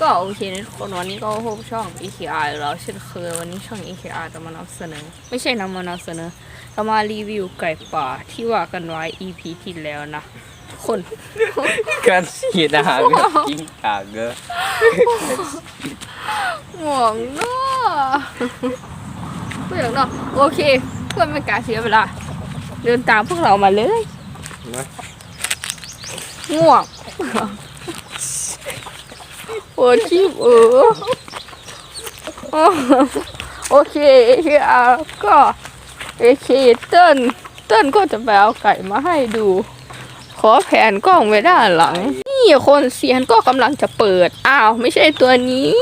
ก็โอเคนะทุกคนวันนี้ก็พบช่อง EKR แล้วเช่นเคยวันนี้ช่อง EKR จะมานำเสนอ ไม่ใช่นำมานำเสนอจะมารีวิวไก่ป่าที่ว่ากันไว้ EP ที่แล้วนะทุกคนการสีดาเกอกิ้งกาเกอห่วงเนาะไม่อยากเนาะโอเคเพื่อไม่การเสียเวลาเดินตามพวกเรามาเลยมาง่วง โอ้ชีพเออโอ้โอเคเอเคอาก็เอเคเติ้ลเติ้ลก็จะไปเอาไก่มาให้ดู ขอแผนกล้องไว้ด้านหลัง นี่คนเสียนก็กำลังจะเปิด อ้าว ไม่ใช่ตัวนี้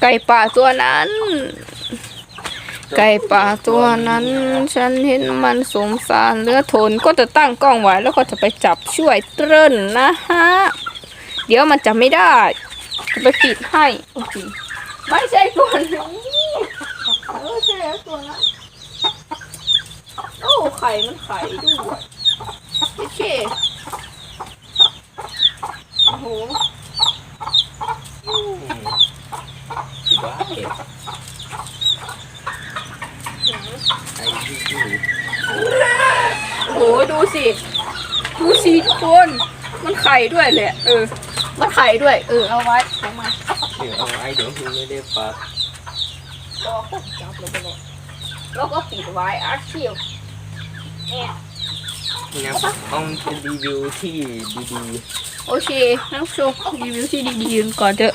ไก่ป่าตัวนั้น ไก่ป่าตัวนั้น ฉันเห็นมันสงสารเลือทนก็จะตั้งกล้องไว้แล้วก็จะไปจับช่วยเติ้ลนะฮะ เดี๋ยวมันจะไม่ได้ไปปิดให้โอเคไม่ใช่ตัวนี้เออใช่แล้วตัวนั้นโอ้ไข่มันไข่ด้วยโอเคโอ้โหสีบ้าเห็ดไอ้ที่อยู่โอ้โหดูสิ ดูสิทุกคน มันไข่ด้วยแหละ เออ มันไข่ด้วย เออเอาไว้เอามาเดี๋ยวเอาไอ้เดี๋ยวคุณไม่ได้ฟักรอก็จับลงไปเลยแล้วก็ปิดไว้อาร์คิวแอบนะต้องเป็นรีวิวที่ดีโอเคท่านผู้ชมรีวิวที่ดีๆกันก่อนเถอะ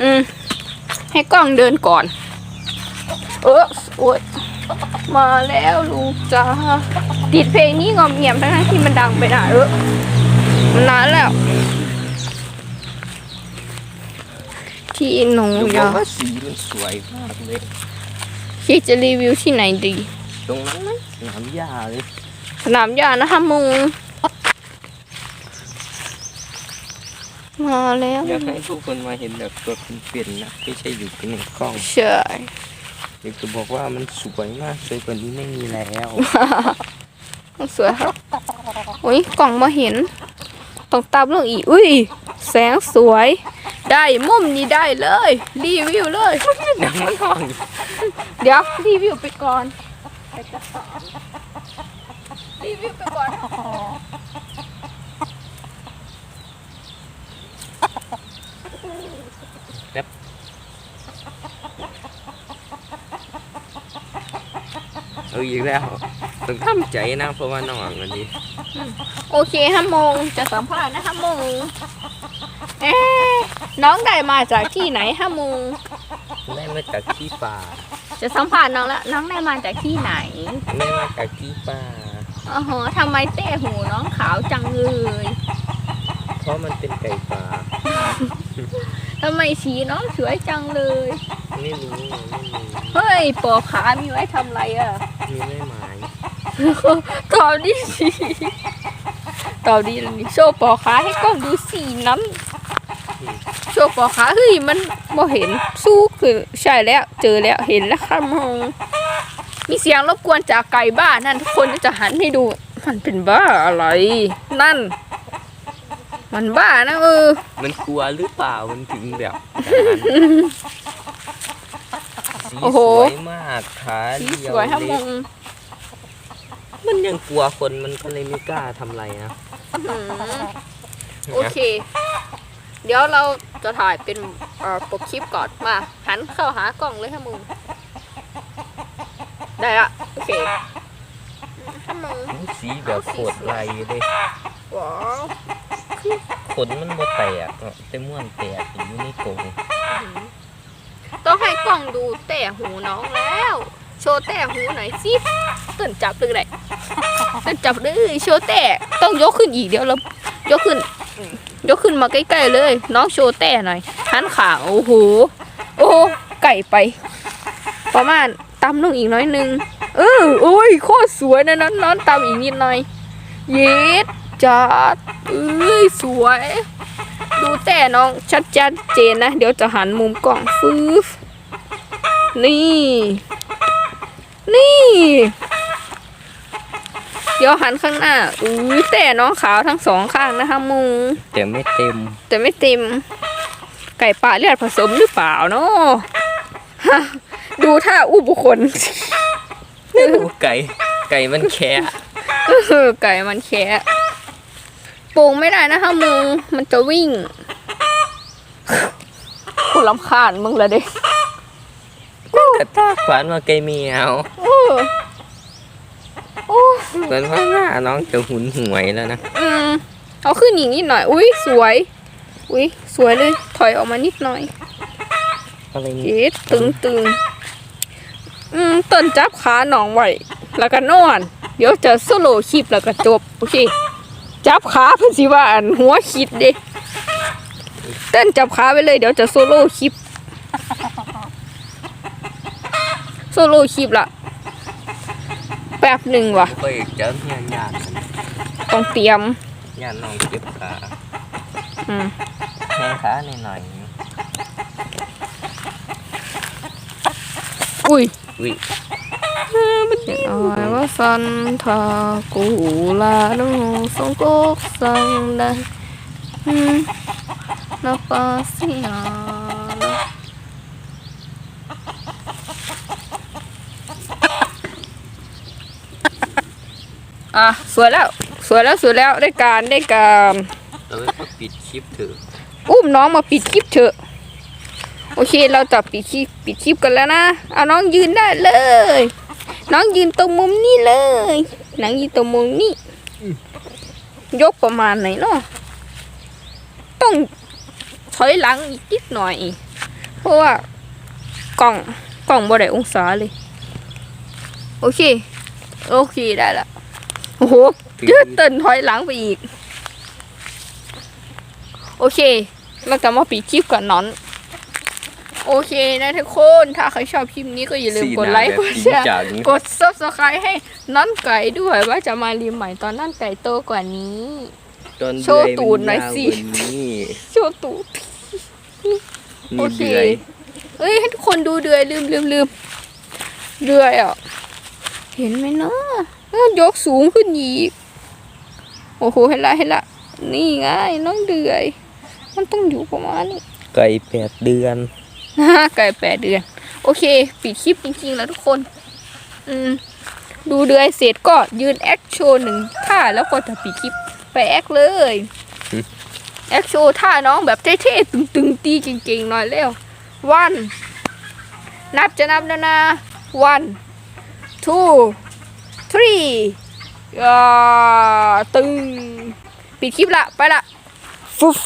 อืม ให้กล้องเดินก่อน เออโอ้ยมาแล้วลูกจ้าติดเพลงนี้งอมเงียมทั้งๆที่มันดังไปหน่อยเออมันนานแล้ว ที่หนูๆดูอยากว่าสีมันสวยมากเลยคิดจะรีวิวที่ไหนดี ตรงนั้นไหมสนามหญ้าเลย สนามหญ้านะคะมุงมาแล้วอยากให้ทุกคนมาเห็นแบบตัวเป็นๆนะไม่ใช่อยู่ในกล้องใช่อยากจะบอกว่ามันสวยมากสวยกว่านี้ไม่มีแล้วสวยครับอุ้ยกล่องมาเห็นต้องตามเรื่องอีกอุ้ย แสงสวย ได้มุมนี้ได้เลย รีวิวเลยหนังมันห้องเดี๋ยวรีวิวไปก่อนรีวิวไปก่อนเอาอีกแล้วต้องทำใจนะเพราะว่าน้องอันนี้โอเคฮัมมงจะสัมภาษณ์นะฮัมมง เอ๊ะน้องได้มาจากที่ไหนฮัมมงได้มาจากที่ป่าจะสัมภาษณ์น้องละน้องได้มาจากที่ไหนได้มาจากที่ป่าอ๋อโหทำไมเต้หูน้องขาวจังเลยเพราะมันเป็นไก่ป่าทำไมสีน้องสวยจังเลย ไม่รู้ไม่รู้เฮ้ยปอกขามีไว้ทำไรอะ มีไม่หมายตอบดีสิตอบดีเลยนี่โชว์ปอกขาให้กล้องดูสีน้ำโชว์ปอกขาเฮ้ยมันบ่เห็นสู้คือใช่แล้ว เจอแล้วเห็นแล้วค่ะมงมีเสียงรบกวนจากไก่บ้านนั่นทุกคนจะหันให้ดู มันเป็นบ้าอะไร นั่น มันบ้านะเออ มันกลัวหรือเปล่ามันถึงแบบสีโอ้สโหวยมากขาสีเดียสววยฮะมเล็กงมันยังกลัวคนมันก็เลยไม่กล้าทำอะไรนะ อืมโอเค เดี๋ยวเราจะถ่ายเป็นเอ่อปกคลิปก่อนมา หันเข้าหากล้องเลยฮะมึง ได้ละโอเคฮะมึงสีแบบโคตรไรเลยว้าวขนมันบ่แตกอะแต่ม่วนแตกอยู่ในกรงต้องให้กล้องดูแต่หูน้องแล้ว โชว์แต่หูหน่อยสิตื่นจับเลยได้ตื่นจับเลยโชว์แต่ต้องยกขึ้นอีกเดี๋ยวเรายกขึ้น ยกขึ้นมาใกล้ๆเลย น้องโชว์แต่หน่อยหันขาโอ้โหโอ้ไก่ไป ประมาณตำลงอีกน้อยนึงเออโอ้ยโคตรสวยนะน้องน้องตำอีกนิดหน่อยเย็ดจัดเอ้ยสวย ดูแต่น้องชัดชัดเจนนะ เดี๋ยวจะหันมุมกล้องฟืบนี่ นี่ เดี๋ยวหันข้างหน้าอุ้ยแต่น้องขาวทั้งสองข้างนะคะมุง แต่ไม่เต็ม แต่ไม่เต็ม ไก่ป่าเลือดผสมหรือเปล่าเนาะฮะดูท่าอุบุคคลโอ้ไก่ไก่มันแค่เออไก่มันแคะปรุงไม่ได้นะคะมึงมันจะวิ่งกูลำคาญมึงละเด็กกระตากฝันว่าไก่เมียวโอ้โอ้ เหมือนว่าหน้าน้องจะหุนหวยแล้วนะอืมเอาขึ้นอีกนิดหน่อย อุ้ยสวย อุ้ยสวยเลย ถอยออกมานิดหน่อยอะไรนี่เอ๊ะตึงตึงอืมต้นจับขาหนองไว้แล้วก็นอน เดี๋ยวจะโซโล่คลิปแล้วก็จบโอเคจับขาเพื่อสิว่าอันหัวคิดเด้เต้นจับขาไปเลยเดี๋ยวจะโซโล่คลิป โซโล่คลิปละ แป๊บหนึ่งว่ะก็อีกเจอญาติญาติต้องเตรียมญาติน้องเจ็บขาอืมแข้งขาหน่อยอุ้ยๆอุ้ย Ai quá xanh thà cụ là nó sống cốt xanh đây Ừ, nó pa xì à nó อะสวยแล้ว สวยแล้วสวยแล้วได้การได้การเราไปปิดคลิปเถอะอุ้มน้องมาปิดคลิปเถอะ โอเคเราจะปิดคลิปปิดคลิปกันแล้วนะเอาน้องยืนได้เลย น้องยืนตรงมุมนี้เลยน้องยืนตรงมุมนี้ ยกประมาณไหนเนาะต้องถอยหลังอีกนิดหน่อย เพราะว่ากล่องกล่องบ่ได้องศาเลย โอเค โอเคได้ละ โอ้โหยืดเต้นถอยหลังไปอีก โอเค เราจะมาปิดคลิปกับน้อน โอเคนะทุกคน ถ้าใครชอบคลิปนี้ก็อย่าลืมกดไลค์ กดแชร์จากนี้กด subscribe ให้น้อนไก่ด้วยว่าจะมารีมใหม่ตอนน้อนไก่โตกว่านี้จนโชว์ตูดหน่อยสิเดืมันยาวกว่านี่โชว์ตูดมีโอเคเดือยเอ้ยให้ทุกคนดูเดือยลืมลืมลืมเดือยอะ เห็นไหมเนาะเอ้า ยกสูงขึ้นอีก โอ้โหเห็นละเห็นละ นี่ไงน้องเดือย มันต้องอยู่ประมาณนี้ ไก่แปดเดือนฮ่าไก่แปดเดือน โอเค ปิดคลิปจริงๆแล้วทุกคน อืม ดูเดือยเสร็จก็ยืนแอคโชว์หนึ่งท่าแล้วก็จะปิดคลิปไปแอคเลยอืมแอคโชว์ท่าน้องแบบเท่ๆตึงๆตีเก่งๆหน่อยเร็ว วัน นับจะนับแล้วนะ one two three ตึงปิดคลิปละ ไปละฟุ๊บ